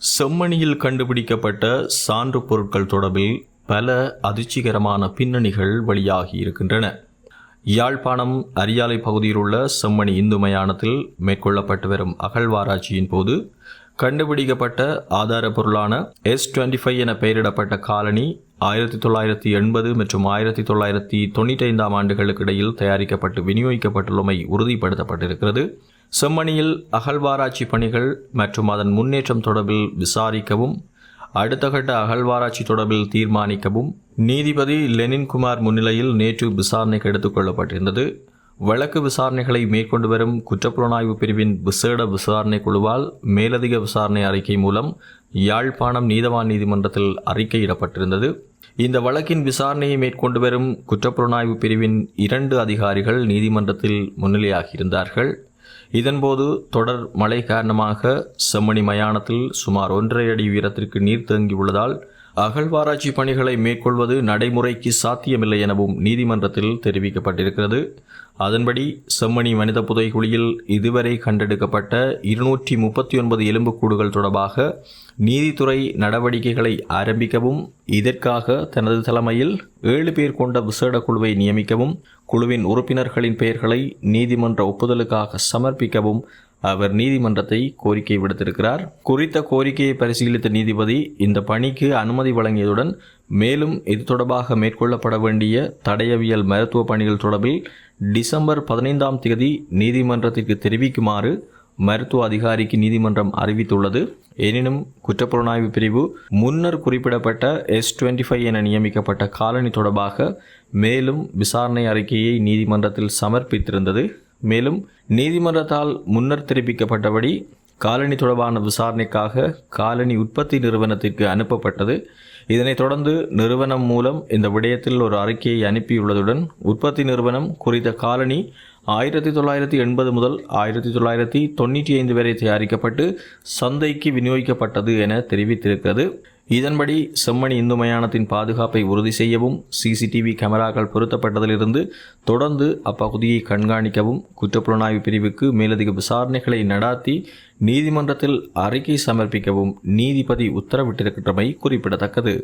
செம்மணியில் கண்டுபிடிக்கப்பட்ட சான்று பொருட்கள் தொடர்பில் பல அதிர்ச்சிகரமான பின்னணிகள் வெளியாகி இருக்கின்றன. யாழ்ப்பாணம் அரியாலை பகுதியில் உள்ள செம்மணி இந்து மயானத்தில் மேற்கொள்ளப்பட்டு வரும் அகழ்வாராய்ச்சியின் போது கண்டுபிடிக்கப்பட்ட ஆதார பொருளான எஸ் டுவெண்ட்டி ஃபைவ் என பெயரிடப்பட்ட காலனி ஆயிரத்தி தொள்ளாயிரத்தி எண்பது மற்றும் ஆயிரத்தி தொள்ளாயிரத்தி தொண்ணூற்றி ஐந்தாம் ஆண்டுகளுக்கு இடையில் தயாரிக்கப்பட்டு விநியோகிக்கப்பட்டுள்ளமை உறுதிப்படுத்தப்பட்டிருக்கிறது. செம்மணியில் அகழ்வாராய்ச்சி பணிகள் மற்றும் அதன் முன்னேற்றம் தொடர்பில் விசாரிக்கவும் அடுத்த கட்ட அகழ்வாராய்ச்சி தொடர்பில் தீர்மானிக்கவும் நீதிபதி லெனின்குமார் முன்னிலையில் நேற்று விசாரணைக்கு எடுத்துக் கொள்ளப்பட்டிருந்தது. வழக்கு விசாரணைகளை மேற்கொண்டு வரும் குற்றப்புலனாய்வு பிரிவின் விசேட விசாரணை குழுவால் மேலதிக விசாரணை அறிக்கை மூலம் யாழ்ப்பாணம் நீதவான் நீதிமன்றத்தில் அறிக்கையிடப்பட்டிருந்தது. இந்த வழக்கின் விசாரணையை மேற்கொண்டு வரும் குற்றப்புலனாய்வு பிரிவின் இரண்டு அதிகாரிகள் நீதிமன்றத்தில் முன்னிலையாகியிருந்தார்கள். இதன்போது தொடர் மழை காரணமாக செம்மணி மயானத்தில் சுமார் ஒன்றரை அடி உயரத்திற்கு நீர் தேங்கியுள்ளதால் அகழ்வாராய்ச்சி பணிகளை மேற்கொள்வது நடைமுறைக்கு சாத்தியமில்லை எனவும் நீதிமன்றத்தில் தெரிவிக்கப்பட்டிருக்கிறது. அதன்படி செம்மணி மனித புதைகுழியில் இதுவரை கண்டெடுக்கப்பட்ட இருநூற்றி முப்பத்தி ஒன்பது எலும்புக்கூடுகள் தொடர்பாக நீதித்துறை நடவடிக்கைகளை ஆரம்பிக்கவும் இதற்காக தனது தலைமையில் ஏழு பேர் கொண்ட விசேட குழுவை நியமிக்கவும் குழுவின் உறுப்பினர்களின் பெயர்களை நீதிமன்ற ஒப்புதலுக்காக சமர்ப்பிக்கவும் அவர் நீதிமன்றத்தை கோரிக்கை விடுத்திருக்கிறார். குறித்த கோரிக்கையை பரிசீலித்த நீதிபதி இந்த பணிக்கு அனுமதி வழங்கியதுடன் மேலும் இது தொடர்பாக மேற்கொள்ளப்பட வேண்டிய தடயவியல் மருத்துவ பணிகள் தொடர்பில் டிசம்பர் பதினைந்தாம் தேதி நீதிமன்றத்திற்கு தெரிவிக்குமாறு மருத்துவ அதிகாரிக்கு நீதிமன்றம் அறிவித்துள்ளது. எனினும் குற்றப்புலனாய்வு பிரிவு முன்னர் குறிப்பிடப்பட்ட எஸ் டுவெண்ட்டி ஃபைவ் என நியமிக்கப்பட்ட காலனி தொடர்பாக மேலும் விசாரணை அறிக்கையை நீதிமன்றத்தில் சமர்ப்பித்திருந்தது. மேலும் நீதிமன்றத்தால் முன்னர் தெரிவிக்கப்பட்டபடி காலனி தொடர்பான விசாரணைக்காக காலனி உற்பத்தி நிறுவனத்திற்கு அனுப்பப்பட்டது. இதனைத் தொடர்ந்து நிறுவனம் மூலம் இந்த விடயத்தில் ஒரு அறிக்கையை அனுப்பியுள்ளதுடன் உற்பத்தி நிறுவனம் குறித்த காலனி ஆயிரத்தி தொள்ளாயிரத்தி எண்பது முதல் ஆயிரத்தி தொள்ளாயிரத்தி தொண்ணூற்றி ஐந்து வரை தயாரிக்கப்பட்டு சந்தைக்கு விநியோகிக்கப்பட்டது என தெரிவித்திருக்கிறது. இதன்படி செம்மணி இந்து மயானத்தின் பாதுகாப்பை உறுதி செய்யவும் சிசிடிவி கேமராக்கள் பொருத்தப்பட்டதிலிருந்து தொடர்ந்து அப்பகுதியை கண்காணிக்கவும் குற்றப்புலனாய்வு பிரிவுக்கு மேலதிக விசாரணைகளை நடாத்தி நீதிமன்றத்தில் அறிக்கை சமர்ப்பிக்கவும் நீதிபதி உத்தரவிட்டிருக்கின்றமை குறிப்பிடத்தக்கது.